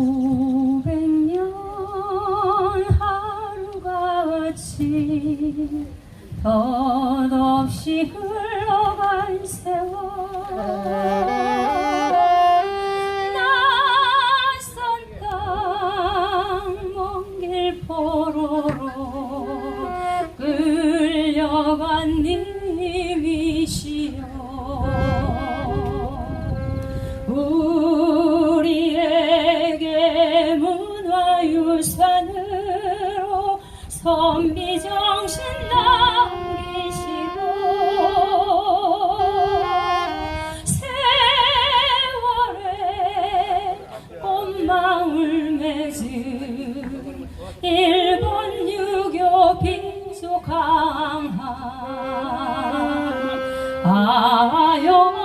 오백년 하루같이 덧없이 흘러간 세월. 낯선 땅먼길 포로로 끌려간 님 문화유산으로 선비정신 남기시고 세월에 꽃망울 맺은 일본 유교 빈소 강한 아영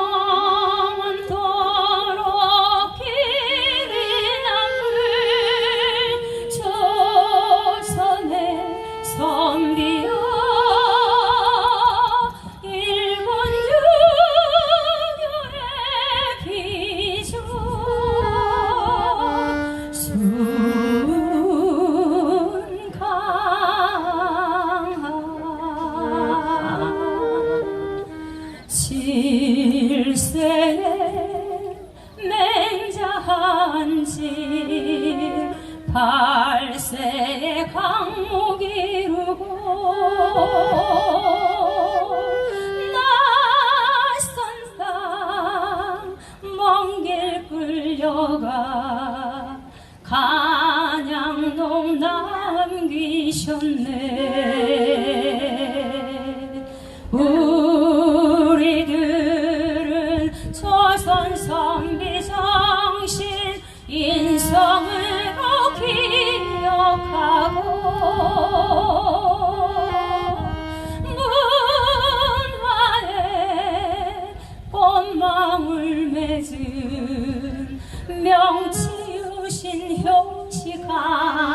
칠세 맹자한지 팔세 강목 이루고 낯선 땅먼길 끌려가 간양동 남기셨네 인성으로 기억하고 문화에 꽃망울 맺은 명치유신 효시 강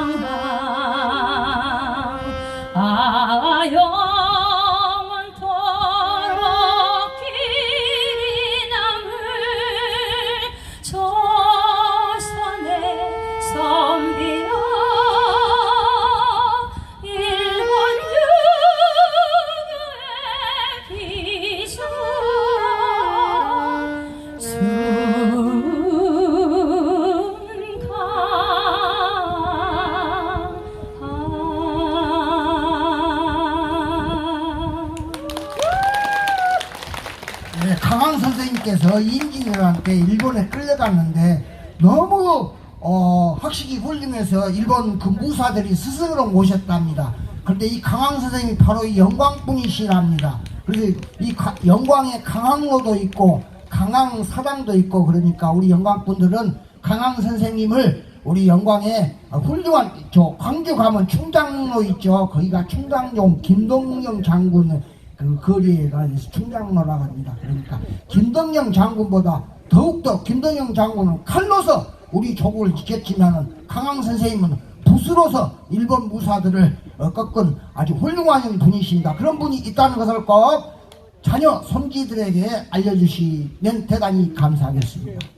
강황 선생님께서 임진왜란때 일본에 끌려갔는데 너무 어, 학식이 훌륭해서 일본 그 무사들이 스승으로 모셨답니다. 그런데 이 강황 선생님이 바로 이 영광분이시랍니다. 그래서 이 가- 영광에 강황로도 있고 강황 사당도 있고 그러니까 우리 영광분들은 강황 선생님을 우리 영광에 훌륭한 저 광주 가면 충장로 있죠. 거기가 충장용 김동영 장군 그 거리에가 충장로라고 합니다. 그러니까 김동영 장군보다 더욱더 김동영 장군은 칼로서 우리 조국을 지켰지만은 강황 선생님은 붓으로서 일본 무사들을 어, 꺾은 아주 훌륭한 분이십니다. 그런 분이 있다는 것을 꼭 자녀 손지들에게 알려주시면 대단히 감사하겠습니다.